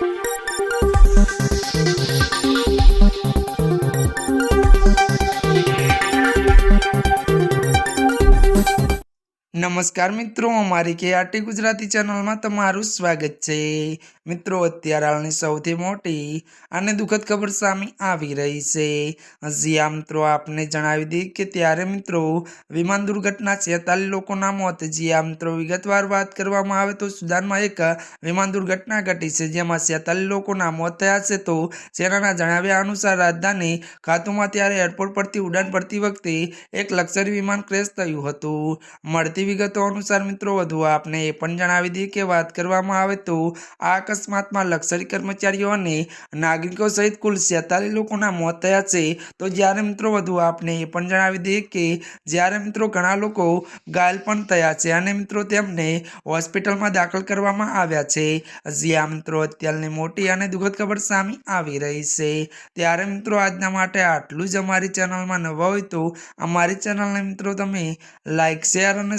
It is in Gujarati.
Thank you. નમસ્કાર મિત્રો, અમારી કે આરટી ગુજરાતી ચેનલમાં તમારું સ્વાગત છે. મિત્રો, અત્યારે હાલની સૌથી મોટી અને દુઃખદ ખબર સામે આવી રહી છે. હજી આ મિત્રો આપને જણાવી દઈએ કે ત્યારે મિત્રો વિમાન દુર્ઘટના છેતાલીસ લોકોના મોત. જે આ મિત્રો વિગતવાર વાત કરવામાં આવે તો સુદાનમાં એક વિમાન દુર્ઘટના ઘટી છે, જેમાં છેતાલીસ લોકોના મોત થયા છે. તો સેનાના જણાવ્યા અનુસાર રાજધાની ખાતુમાં ત્યારે એરપોર્ટ પરથી ઉડાન ભરતી વખતે એક લક્ઝરી વિમાન ક્રેશ થયું હતું. મળતી વિગતો અનુસાર મિત્રો, વધુ આપને એ પણ જણાવી દઈએ કે વાત કરવામાં આવે તો આ અકસ્માતમાં લક્ઝરી કર્મચારીઓ અને નાગરિકો સહિત કુલ છેતાલીસ લોકોના મોત થયા છે. તો જ્યારે મિત્રો, વધુ આપને એ પણ જણાવી દઈએ કે જ્યારે મિત્રો, ઘણા લોકો ઘાયલ પણ થયા છે અને મિત્રો, તેમને હોસ્પિટલમાં દાખલ કરવામાં આવ્યા છે. જ્યાં મિત્રો, અત્યારની મોટી અને દુઃખદ ખબર સામે આવી રહી છે. ત્યારે મિત્રો, આજના માટે આટલું જ અમારી ચેનલમાં નવા હોય તો અમારી ચેનલને મિત્રો, તમે લાઇક શેર અને